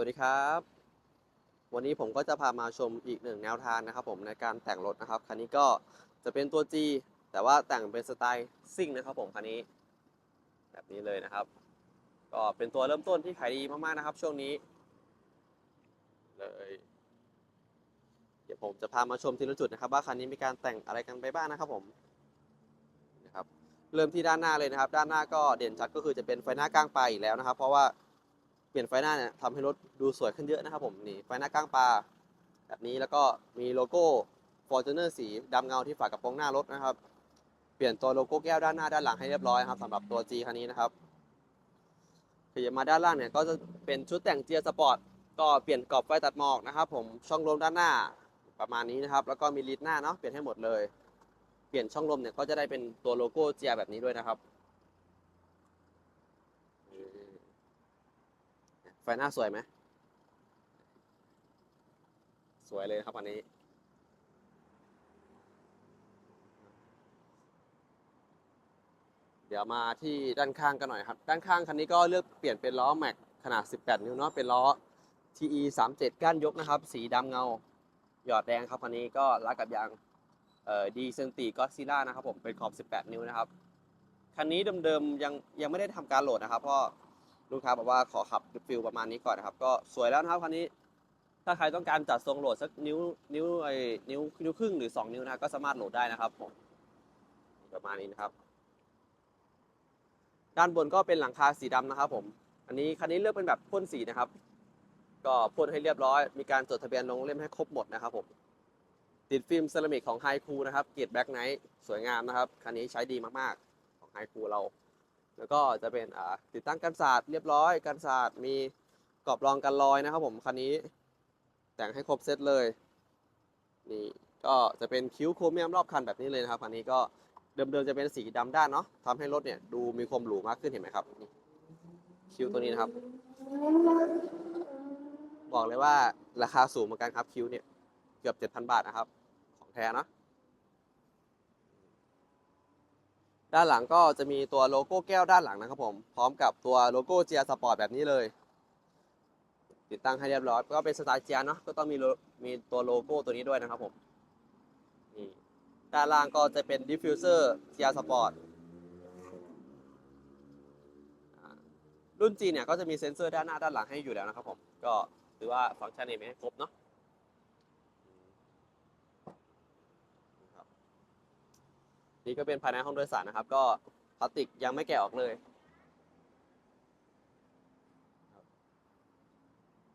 วัสดีครับ วันนี้ผมก็จะพามาชมอีกหนึ่งแนวทางนะครับผมในการแต่งรถนะครับ คันนี้ก็จะเป็นตัว G แต่ว่าแต่งเป็นสไตล์ซิ่งนะครับผมคันนี้ แบบนี้เลยนะครับ ก็เป็นตัวเริ่มต้นที่ขายดีมากๆนะครับ ช่วงนี้ เลย เดี๋ยวผมจะพามาชมทีละจุดนะครับ ว่าคันนี้มีการแต่งอะไรกันไปบ้างนะครับผมนะครับ เริ่มที่ด้านหน้าเลยนะครับ ด้านหน้าก็เด่นชัดก็คือจะเป็นไฟหน้ากลางไปอีกแล้วนะครับ เพราะว่า ปลี่ยนไฟหน้าเนี่ยทำให้รถดูสวยขึ้นเยอะนะครับผมนี่ไฟหน้ากลางปลาแบบนี้แล้วก็มีโลโก้ Fortuner สีดำเงาที่ฝากระโปรงหน้ารถนะครับ เปลี่ยนตัวโลโก้แก้วด้านหน้าด้านหลังให้เรียบร้อยครับสำหรับตัว G คันนี้นะครับขยับมาด้านล่างเนี่ยก็จะเป็นชุดแต่งเจียสปอร์ตก็เปลี่ยนกรอบไฟตัดหมอกนะครับ ผมช่องลมด้านหน้าประมาณนี้นะครับ แล้วก็มีลิดหน้าเนาะเปลี่ยนให้หมดเลย เปลี่ยนช่องลมเนี่ยก็จะได้เป็นตัวโลโก้เจียแบบนี้ด้วยนะครับนี่ ไฟหน้าสวยไหม สวยเลยครับอันนี้ เดี๋ยวมาที่ด้านข้างกันหน่อยครับ ด้านข้างคันนี้ก็เลือกเปลี่ยนเป็นล้อแม็กขนาด 18 นิ้วเนาะ เป็นล้อ TE 37 ก้านยกนะครับ สีดำเงา หยอดแดงครับคันนี้ก็รัดกับยางเอ่อดีเซนตีก็ซิล่านะครับผม เป็นขอบ 18 นิ้วนะครับ คันนี้เดิมๆยังยังไม่ได้ทำการโหลดนะครับเพราะ ลูกค้าบอกว่าขอขับฟิลประมาณนี้ก่อนนะครับ ก็สวยแล้วนะครับคันนี้ ถ้าใครต้องการจัดทรงโหลดสักนิ้วนิ้วไอ้นิ้วนิ้วครึ่งหรือ 2 นิ้วนะก็สามารถโหลดได้นะครับผมประมาณนี้นะครับ ด้านบนก็เป็นหลังคาสีดำนะครับ ผม อันนี้คันนี้เลือกเป็นแบบพ่นสีนะครับ ก็พ่นให้เรียบร้อย มีการจดทะเบียนลงเล่มให้ครบหมดนะครับ ผมติดฟิล์มเซรามิกของไฮคูนะครับเกรดแบ็กไนท์สวยงามนะครับคันนี้ใช้ดีมากๆของไฮคูเรา แล้วก็จะเป็นติดตั้งกันศาสตร์เรียบร้อยกันศาสตร์มีกรอบรองกันรอยนะครับผมคันนี้ แต่งให้ครบเซตเลยนี่ก็จะเป็นคิ้วโครเมียมรอบคันแบบนี้เลยนะครับคันนี้ก็เดิมๆจะเป็นสีดำด้านเนาะทำให้รถเนี่ยดูมีความหรูมากขึ้นเห็นไหมครับคิ้วตัวนี้นะครับ บอกเลยว่าราคาสูงเหมือนกันครับคิ้วเนี่ยเกือบ7,000 บาทนะครับ ของแท้เนะ ด้านหลังก็จะมีตัวโลโก้แก้วด้านหลังนะครับผม พร้อมกับตัวโลโก้เจียสปอร์ตแบบนี้เลย ติดตั้งให้เรียบร้อย ก็เป็นสไตล์เจียเนาะก็ต้องมีโลมีตัวโลโก้ตัวนี้ด้วยนะครับผมนี่ด้านล่างก็จะเป็นดิฟฟิวเซอร์เจียสปอร์ตรุ่นจีเนี่ยก็จะมีเซ็นเซอร์ด้านหน้าด้านหลังให้อยู่แล้วนะครับผม ก็ถือว่าฟังก์ชันนี้ไม่ครบเนาะ นี่ก็เป็นภายในห้องโดยสารนะครับ ก็พลาสติกยังไม่แกะออกเลย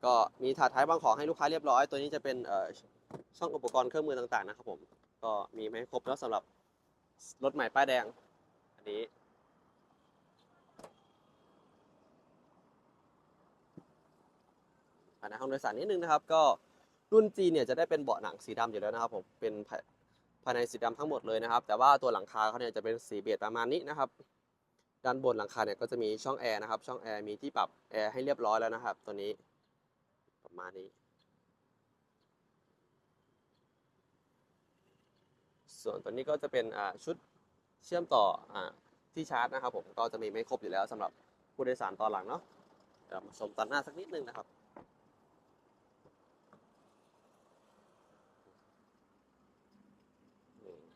ก็มีถาดท้ายวางของให้ลูกค้าเรียบร้อย ตัวนี้จะเป็นช่องอุปกรณ์เครื่องมือต่างๆนะครับผม ก็มีมาให้ครบแล้วสำหรับรถใหม่ป้ายแดง อันนี้ภายในห้องโดยสารนิดนึงนะครับ ก็รุ่น G เนี่ยจะได้เป็นเบาะหนังสีดำอยู่แล้วนะครับผม เป็น ภายในสีดำทั้งหมดเลยนะครับ แต่ว่าตัวหลังคาเขาเนี่ยจะเป็นสีเบจประมาณนี้นะครับ ด้านบนหลังคาเนี่ยก็จะมีช่องแอร์นะครับ ช่องแอร์มีที่ปรับแอร์ให้เรียบร้อยแล้วนะครับ ตัวนี้ประมาณนี้ ส่วนตัวนี้ก็จะเป็นชุดเชื่อมต่ออที่ชาร์จนะครับ ผมก็จะมีไม่ครบอยู่แล้วสำหรับผู้โดยสารตอนหลังเนาะเดี๋ยวมาชมตอนหน้าสักนิดนึงนะครับ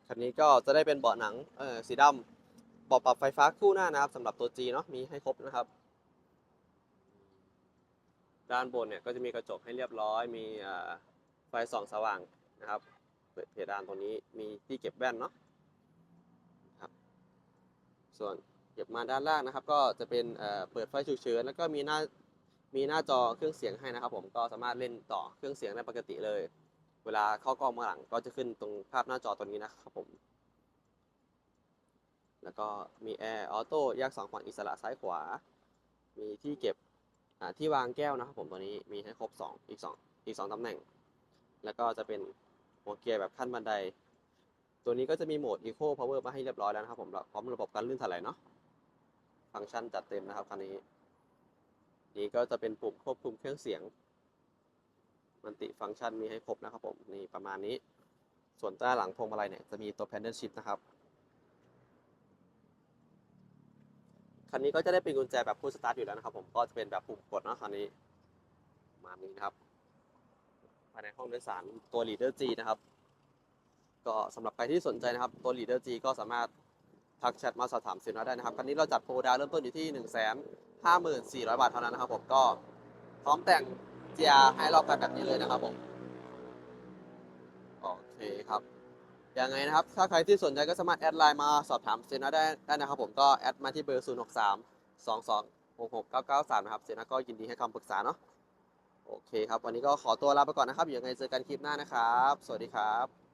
คันนี้ก็จะได้เป็นเบาะหนังเออสีดำเบาะปรับไฟฟ้าคู่หน้านะครับสำหรับตัว G เนาะมีให้ครบนะครับ ด้านบนเนี่ยก็จะมีกระจกให้เรียบร้อย มีไฟส่องสว่างนะครับเปิดเพดานตรงนี้มีที่เก็บแว่นเนาะครับ ส่วนเก็บมาด้านล่างนะครับ ก็จะเป็นเปิดไฟฉุกเฉินแล้วก็มีหน้ามีหน้าจอเครื่องเสียงให้นะครับ ผมก็สามารถเล่นต่อเครื่องเสียงได้ปกติเลย เวลาเข้ากล้องมาหลังก็จะขึ้นตรงภาพหน้าจอตัวนี้นะครับผม แล้วก็มีแอร์ออโต้แยกสองฝั่งอิสระซ้ายขวา มีที่เก็บที่วางแก้วนะครับผมตัวนี้มีให้ครบ 2 อีก 2 อีก 2ตำแหน่ง แล้วก็จะเป็นหัวเกียร์แบบขั้นบันได ตัวนี้ก็จะมีโหมด Eco Power มาให้เรียบร้อยแล้วนะครับผมพร้อมระบบการลื่นถลายเนาะฟังก์ชันจัดเต็มนะครับคันนี้ นี่ก็จะเป็นปุ่มควบคุมเครื่องเสียง มันติฟังก์ชันมีให้ครบนะครับผมนี่ประมาณนี้ ส่วนด้านหลังพวงมาลัยเนี่ยจะมีตัว Paddle Shift นะครับคันนี้ก็จะได้เป็นกุญแจแบบพุชสตาร์ทอยู่แล้วนะครับ ผมก็จะเป็นแบบปุ่มกดนะคันนี้มามนี้นะครับภายในห้องโดยสารตัว Leader G นะครับ ก็สำหรับใครที่สนใจนะครับ ตัว Leader G ก็สามารถทักแชทมาสอบถามสินค้าได้นะครับ คันนี้เราจัดโปรดาวเริ่มต้นอยู่ที่ 1 5 4 0 0 0บาทเท่านั้นนะครับผมก็พร้อมแต่ง จียให้รอบกันแบบนี้เลยนะครับผมโอเคครับยังไงนะครับ ถ้าใครที่สนใจก็สามารถแอดไลน์มาสอบถามเซนาได้ได้นะครับผมก็แอดมาที่เบอร์ 0 6 3 2 2 6 6 9 9 3 นะครับเซนาก็ยินดีให้คำปรึกษาเนาะโอเคครับ วันนี้ก็ขอตัวลาไปก่อนนะครับยังไงเจอกันคลิปหน้านะครับ สวัสดีครับ